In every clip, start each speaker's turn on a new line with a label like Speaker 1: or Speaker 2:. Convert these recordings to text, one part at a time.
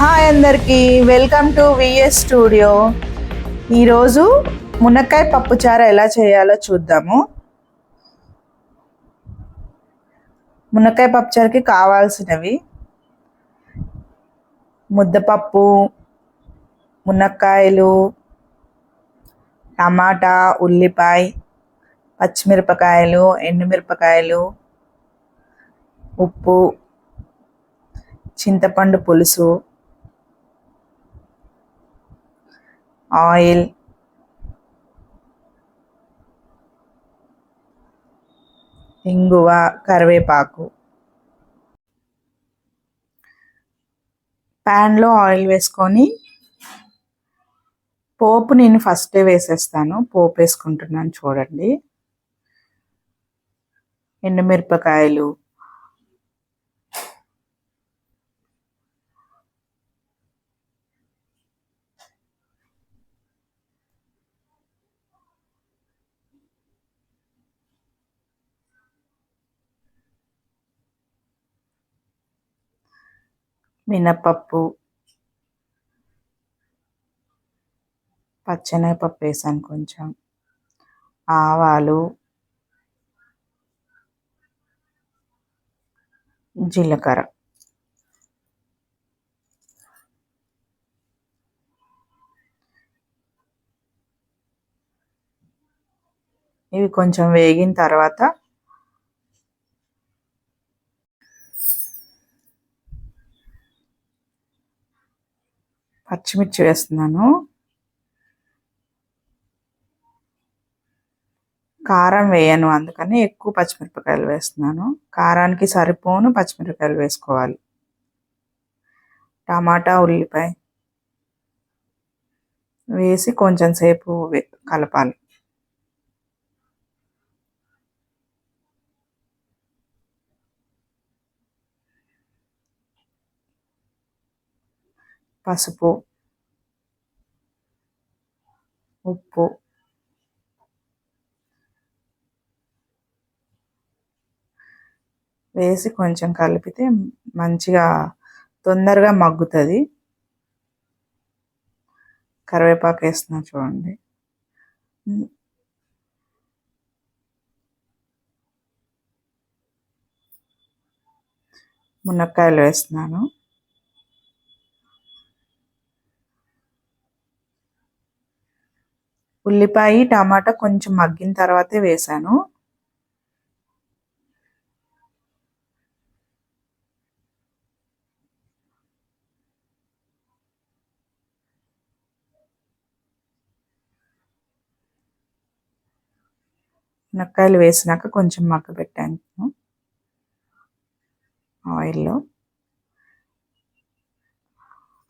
Speaker 1: Hi అందరికీ welcome to VS studio ఈరోజు మునక్కాయ పప్పుచారు ఎలా చేయాలో చూద్దాము. మునక్కాయ పప్పుచారుకి కావాల్సినవి ముద్దపప్పు మునక్కాయలు టమాటా ఉల్లిపాయ పచ్చిమిరపకాయలు ఎండుమిరపకాయలు ఉప్పు చింతపండు పులుసు ఆయిల్. ఇంగువ కరివేపాకు. ప్యాన్లో ఆయిల్ వేసుకొని పోపు నేను ఫస్టే వేసేస్తాను. పోపు వేసుకుంటున్నాను చూడండి. ఎండుమిరపకాయలు మినపప్పు పచ్చెనగపప్పు వేసాను కొంచెం. ఆవాలు జీలకర్ర. ఇవి కొంచెం వేగిన తర్వాత పచ్చిమిర్చి వేస్తున్నాను. కారం వేయను అందుకని ఎక్కువ పచ్చిమిరపకాయలు వేస్తున్నాను. కారానికి సరిపోను పచ్చిమిరపకాయలు వేసుకోవాలి. టమాటా ఉల్లిపాయ వేసి కొంచెం సేపు కలపాలి. పసుపు ఉప్పు వేసి కొంచెం కలిపితే మంచిగా తొందరగా మగ్గుతుంది. కరివేపాకు వేస్తున్నా చూడండి. మునక్కాయలు వేస్తున్నాను. ఉల్లిపాయ టమాటా కొంచెం మగ్గిన తర్వాతే వేసాను మునక్కాయలు వేసినాక కొంచెం మగ్గ పెట్టాను ఆయిల్లో.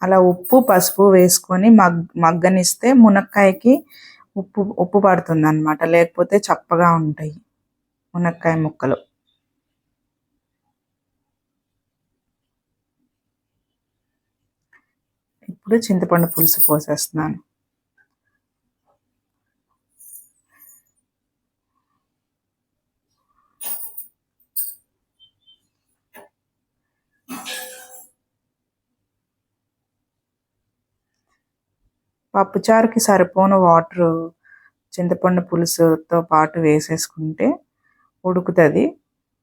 Speaker 1: అలా ఉప్పు పసుపు వేసుకొని మగ్ మగ్గనిస్తే మునక్కాయకి ఉప్పు ఉప్పు పడుతుంది అనమాట లేకపోతే చప్పగా ఉంటాయి మునక్కాయ ముక్కలు. ఇప్పుడు చింతపండు పులుసు పోసేస్తున్నాను. పప్పుచారుకి సరిపోను వాటర్ చింతపండు పులుసుతో పాటు వేసేసుకుంటే ఉడుకుతుంది.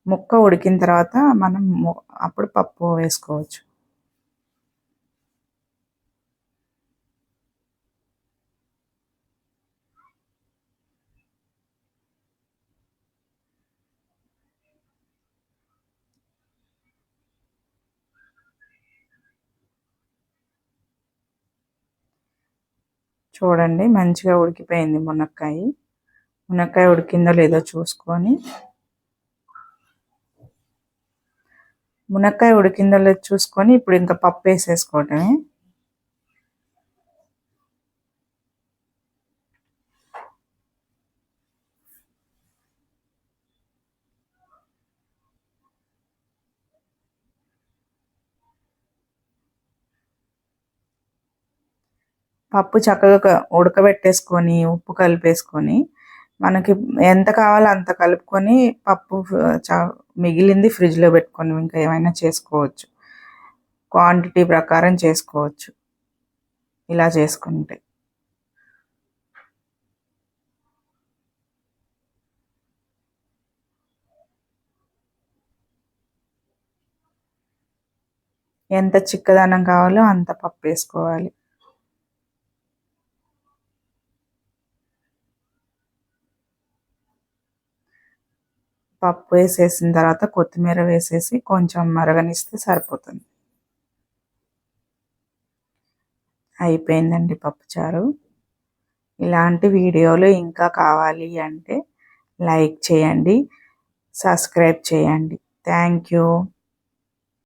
Speaker 1: ముక్క ఉడికిన తర్వాత మనం అప్పుడు పప్పు వేసుకోవచ్చు. చూడండి మంచిగా ఉడికిపోయింది మునక్కాయ. మునక్కాయ ఉడికిందో లేదో చూసుకొని. మునక్కాయ ఉడికిందో లేదో చూసుకొని ఇప్పుడు ఇంకా పప్పు వేసేసుకోవటమే. పప్పు చక్కగా ఉడకబెట్టేసుకొని ఉప్పు కలిపేసుకొని మనకి ఎంత కావాలో అంత కలుపుకొని పప్పు మిగిలింది ఫ్రిడ్జ్లో పెట్టుకొని ఇంకా ఏమైనా చేసుకోవచ్చు. క్వాంటిటీ ప్రకారం చేసుకోవచ్చు. ఇలా చేసుకుంటే. ఎంత చిక్కదనం కావాలో అంత పప్పు వేసుకోవాలి. పప్పు వేసేసిన తర్వాత కొత్తిమీర వేసేసి కొంచెం మరగనిస్తే సరిపోతుంది. అయిపోయిందండి పప్పుచారు ఇలాంటి వీడియోలు ఇంకా కావాలి అంటే లైక్ చేయండి సబ్స్క్రైబ్ చేయండి. Thank you.